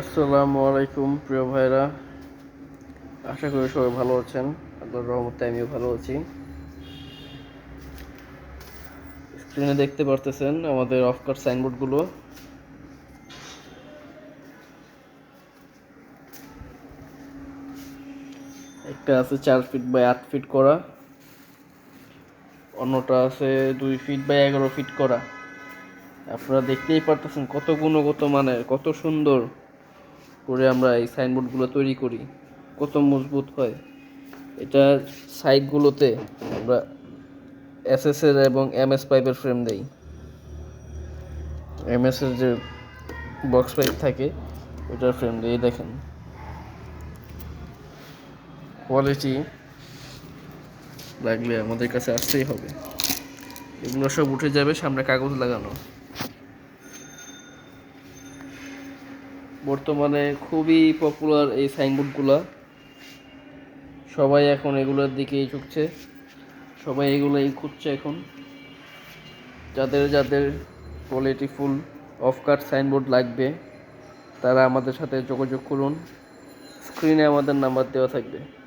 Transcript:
আসসালামু আলাইকুম, প্রিয় ভাইরা। আশা করি সবাই ভালো আছেন। আল্লাহর রহমতে আমিও ভালো আছি। স্ক্রিনে দেখতে পারতেছেন আমাদের অফকার সাইনবোর্ডগুলো একটা আছে চার ফিট বাই আট ফিট করা। অন্যটা আছে দুই ফিট বাই এগারো ফিট করা। আপনারা দেখতেই পারতেছেন কত গুণগত মানের, কত সুন্দর। করে আমরা এই সাইনবোর্ডগুলো তৈরি করি। কত মজবুত হয়। এটা সাইডগুলোতে আমরা এসএস এর এবং এমএস পাইপের ফ্রেম দেই। এমএস এর যে বক্স পাইপ থাকে, ওটার ফ্রেম দিয়ে দেখেন। কোয়ালিটি লাগলে আমাদের কাছে আসতেই হবে। এগুলো সব উঠে যাবে সামনে কাগজ লাগানো। বর্তমানে খুবই পপুলার এই সাইনবোর্ডগুলো সবাই এখন এগুলোর দিকেই ঝুঁকছে। সবাই এগুলোই খুঁজছে এখন। যাদের যাদের quality full of cut signboard লাগবে, তারা আমাদের সাথে যোগাযোগ করুন। স্ক্রিনে আমাদের নাম্বার দেওয়া থাকবে।